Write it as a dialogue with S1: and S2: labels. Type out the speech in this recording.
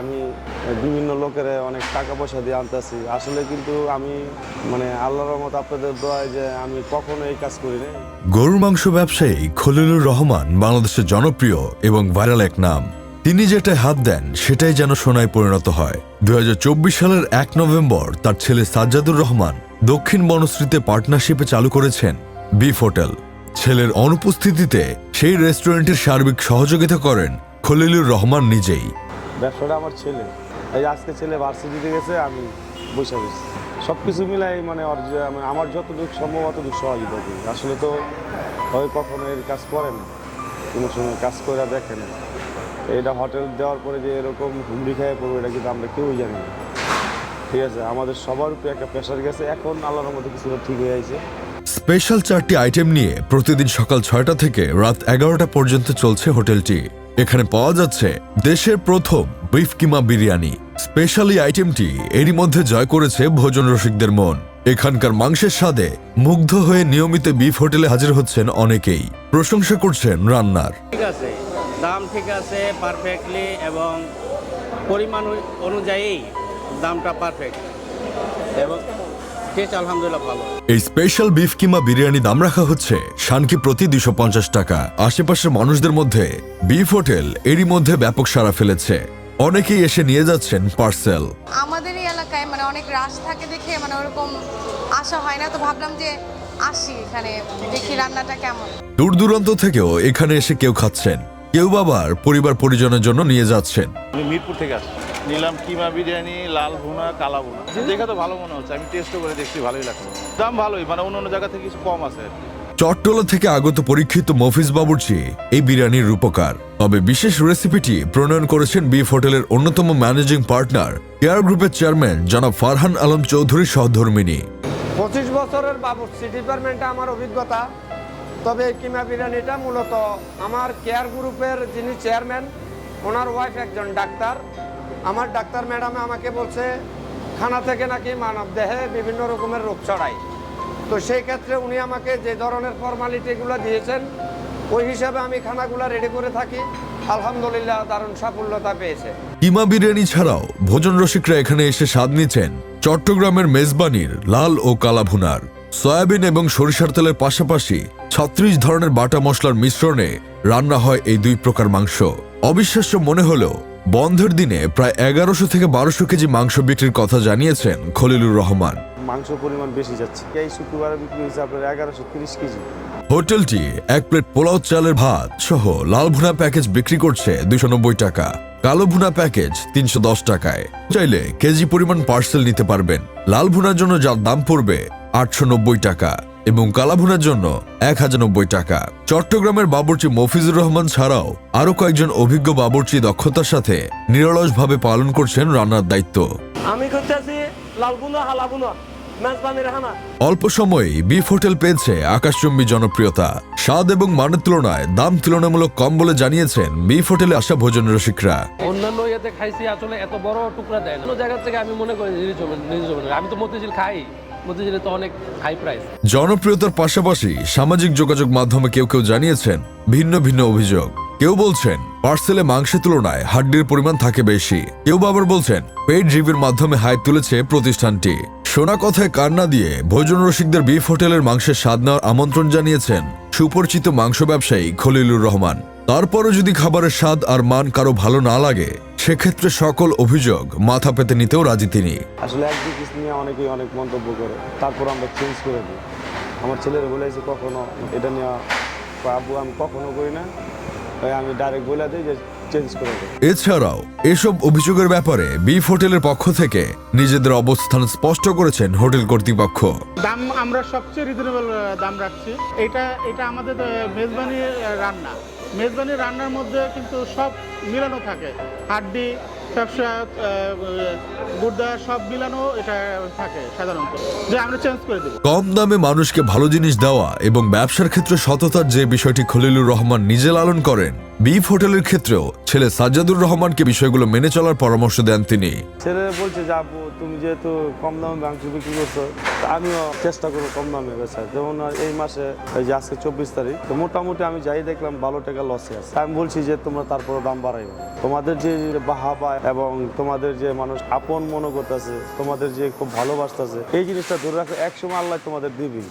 S1: আমি বিভিন্ন লোকের অনেক টাকা পয়সা দিয়ে আনতেছি। আসলে কিন্তু আমি মানে আল্লাহর রহমত, আপনাদের দোয়ায় যে আমি কখনো এই কাজ করি নাই।
S2: গরুর মাংস ব্যবসায়ী খলিলুর রহমান বাংলাদেশের জনপ্রিয় এবং ভাইরাল এক নাম। তিনি যেটায় হাত দেন, সেটাই যেন সোনায় পরিণত হয়। দুই হাজার চব্বিশ সালের এক নভেম্বর তার ছেলে সাজ্জাদুর রহমান দক্ষিণ বনশ্রীতে পার্টনারশিপে চালু করেছেন বিফ হোটেল। ছেলের অনুপস্থিতিতে সেই রেস্টুরেন্টের সার্বিক সহযোগিতা করেন খলিলুর রহমান নিজেই।
S1: ব্যবসাটা আমার ছেলে। এই আজকে ছেলে ভার্সিটিতে গেছে, আমি বসে বসে সব কিছু মিলাই মানে আমার যতটুকু সম্ভব অতটুকু সহযোগিতা করি আসলে তো হয় কখনো এর কাজ করে না। কোনো সময় কাজ করে দেখে না। এটা হোটেল দেওয়ার পরে যে এরকম হুমড়ি খেয়ে পড়ব, এটা কিন্তু আমরা কেউই জানি না। ঠিক আছে, আমাদের সবার উপরে একটা প্রেশার গেছে। এখন আল্লাহর মধ্যে কিছুটা ঠিক হয়ে আছে
S2: স্পেশাল চারটি আইটেম নিয়ে প্রতিদিন সকাল ছয়টা থেকে রাত এগারোটা পর্যন্ত চলছে হোটেলটি এখানে পাওয়া যাচ্ছে দেশের প্রথম বিফ কিমা বিরিয়ানি। স্পেশালি আইটেমটি এরই মধ্যে জয় করেছে ভোজন রসিকদের মন। এখানকার মাংসের স্বাদে মুগ্ধ হয়ে নিয়মিত বিফ হোটেলে হাজির হচ্ছেন অনেকেই। প্রশংসা করছেন রান্নার।
S3: ঠিক আছে, দাম ঠিক আছে পারফেক্টলি এবং পরিমাণ অনুযায়ী দামটা পারফেক্ট এবং টেস্ট আলহামদুলিল্লাহ ভালো।
S2: এই স্পেশাল বিফ কিমা বিরিয়ানি দাম রাখা হচ্ছে শানকি প্রতি দুশো পঞ্চাশ টাকা। আশেপাশের মানুষদের মধ্যে বিফ হোটেল এরই মধ্যে ব্যাপক সাড়া ফেলেছে। অনেকেই এসে নিয়ে যাচ্ছেন পার্সেল
S4: আমাদের এই এলাকায় মানে অনেক রাশ থাকে দেখে মানে ওরকম আসা হয় না। তো ভাবলাম যে আসি এখানে দেখি রান্নাটা কেমন।
S2: দূর দূরান্ত থেকেও এখানে এসে কেউ খাচ্ছেন। কেউ বাবার পরিবার পরিজনের জন্য নিয়ে যাচ্ছেন।
S5: আমি মিরপুর থেকে আসছি। নিলাম কিমা বিরিয়ানি লাল ভুনা কালা ভুনা। দেখে তো ভালো মনে হচ্ছে আমি টেস্টও করে দেখছি ভালোই লাগছে দাম ভালোই মানে অন্য অন্য জায়গা থেকে কিছু কম আছে
S2: চট্টলা থেকে আগত পরীক্ষিত মফিজ বাবুর্চি এই বিরিয়ানির রূপকার। তবে বিশেষ রেসিপিটি প্রণয়ন করেছেন বিফ হোটেলের অন্যতম ম্যানেজিং পার্টনার কেয়ার গ্রুপের চেয়ারম্যান জনাব ফারহান আলম চৌধুরী সহধর্মিনী।
S6: পঁচিশ বছরের বাবুর্চি ডিপার্টমেন্টে আমার অভিজ্ঞতা। তবে এই কিমা বিরিয়ানিটা মূলত আমার কেয়ার গ্রুপের যিনি চেয়ারম্যান ওনার ওয়াইফ একজন ডাক্তার। আমার ডাক্তার ম্যাডামে আমাকে বলছে, খানা থেকে নাকি মানব দেহে বিভিন্ন রকমের রোগ ছড়ায়। তো সেই ক্ষেত্রে উনি আমাকে যে ধরনের ফর্মালিটিগুলো দিয়েছেন, ওই হিসাবে আমি খানাগুলো রেডি করে থাকি। আলহামদুলিল্লাহ, দারুণ সাফল্যতা পেয়েছে।
S2: কিমা বিরিয়ানি ছাড়াও ভোজন রসিকরা এখানে এসে স্বাদ নিচ্ছেন চট্টগ্রামের মেজবানির লাল ও কালা ভুনার। সয়াবিন এবং সরিষার তেলের পাশাপাশি ছত্রিশ ধরনের বাটা মশলার মিশ্রণে রান্না হয় এই দুই প্রকার মাংস। অবিশ্বাস্য মনে হলেও বন্ধের দিনে প্রায় এগারোশো থেকে বারোশো কেজি মাংস বিক্রির কথা জানিয়েছেন খলিলুর রহমান।
S1: মাংস পরিমাণ বেশি যাচ্ছে। এই শুক্রবারে বিক্রি হয়েছে আপনার এগারোশো তিরিশ কেজি।
S2: হোটেলটি এক প্লেট পোলাও চালের ভাত সহ লাল ভুনা প্যাকেজ বিক্রি করছে দুশো নব্বই টাকা। কালো ভুনা প্যাকেজ তিনশো দশ টাকায়। চাইলে কেজি পরিমাণ পার্সেল নিতে পারবেন। লাল ভুনার জন্য যার দাম পড়বে আটশো নব্বই টাকা। এবং কালাভুনার জন্য এক হাজার নব্বই টাকা। চট্টগ্রামের বাবুর্চি মফিজুর রহমান ছাড়াও আরও কয়েকজন অভিজ্ঞ বাবুর্চি দক্ষতার সাথে নিরলসভাবে পালন করছেন রান্নার দায়িত্ব।
S6: আমি করতেছি
S2: অল্প সময়েই বিফ হোটেল পেয়েছে আকাশচুম্বী জনপ্রিয়তা। স্বাদ এবং মানের তুলনায় দাম তুলনামূলক কম বলে জানিয়েছেন বিফ হোটেলে আসা ভোজন রসিকরা।
S7: অন্যান্য ইয়েতে খাইছি আসলে এত বড় টুকরা দেয় না। জায়গা থেকে আমি মনে করি রিজনেবল রিজনেবল আমি তো মতিঝিল খাই।
S2: জনপ্রিয়তার পাশাপাশি সামাজিক যোগাযোগ মাধ্যমে কেউ কেউ জানিয়েছেন, ভিন্ন ভিন্ন অভিযোগ। কেউ বলছেন পার্সেলে মাংসের তুলনায় হাড্ডির পরিমাণ থাকে বেশি। কেউ বা আবার বলছেন পেড রিভিউর মাধ্যমে হাইপ তুলেছে প্রতিষ্ঠানটি। শোনা কথায় কান্না দিয়ে ভোজন রসিকদের বিফ হোটেলের মাংসের স্বাদ নেওয়ার আমন্ত্রণ জানিয়েছেন সুপরিচিত মাংস ব্যবসায়ী খলিলুর রহমান। তারপরও যদি খাবারের স্বাদ আর মান কারও ভালো না লাগে সেক্ষেত্রে সকল অভিযোগ মাথা পেতে নিতেও রাজি তিনি।
S1: আসলে এক পিস নিয়ে অনেকেই অনেক মন্তব্য করে। তারপর আমরা চেঞ্জ করে দিই। আমার ছেলেরা বলেছে কখনো এটা নিয়ে আব্বু আমি কখনো করি না। তাই আমি ডাইরেক্ট বলে দিই যে চেঞ্জ করে দিই।
S2: এছাড়াও এসব অভিযোগের ব্যাপারে বিফ হোটেলের পক্ষ থেকে নিজেদের অবস্থান স্পষ্ট করেছেন হোটেল কর্তৃপক্ষ।
S8: দাম আমরা সবচেয়ে রিজনেবল দাম রাখছি। এটা এটা আমাদের আহ, মেজবানির রান্না। মেজবানির রান্নার মধ্যে কিন্তু সব মিলানো থাকে। হাড্ডি, ব্যবসা গুর্দা সব মিলানো এটা থাকে সাধারণত। যে আমরা চেঞ্জ করে দেব।
S2: কম দামে মানুষকে ভালো জিনিস দেওয়া এবং ব্যবসার ক্ষেত্রে সততার যে বিষয়টি খলিলুর রহমান নিজে লালন করেন বিফ হোটেলের ক্ষেত্রেও ছেলে সাজ্জাদুর রহমানকে বিষয়গুলো মেনে চলার পরামর্শ দেন তিনি।
S1: ছেলে বলছে যে আপু তুমি যেহেতু কম দামে মাংস বিক্রি করছ আমিও চেষ্টা করব কম দামে বেচার। যেমন এই মাসে, এই যে আজকে চব্বিশ তারিখ, তো মোটামুটি আমি যাই দেখলাম ভালো টাকা লসে আছে। আমি বলছি যে, তোমরা তারপরে দাম বাড়াইবে তোমাদের যে বাহাবা এবং তোমাদের যে মানুষ আপন মনে করতেছে তোমাদের যে খুব ভালোবাসতেছে, এই জিনিসটা ধরে রাখো, একসময় আল্লাহ তোমাদের দিবি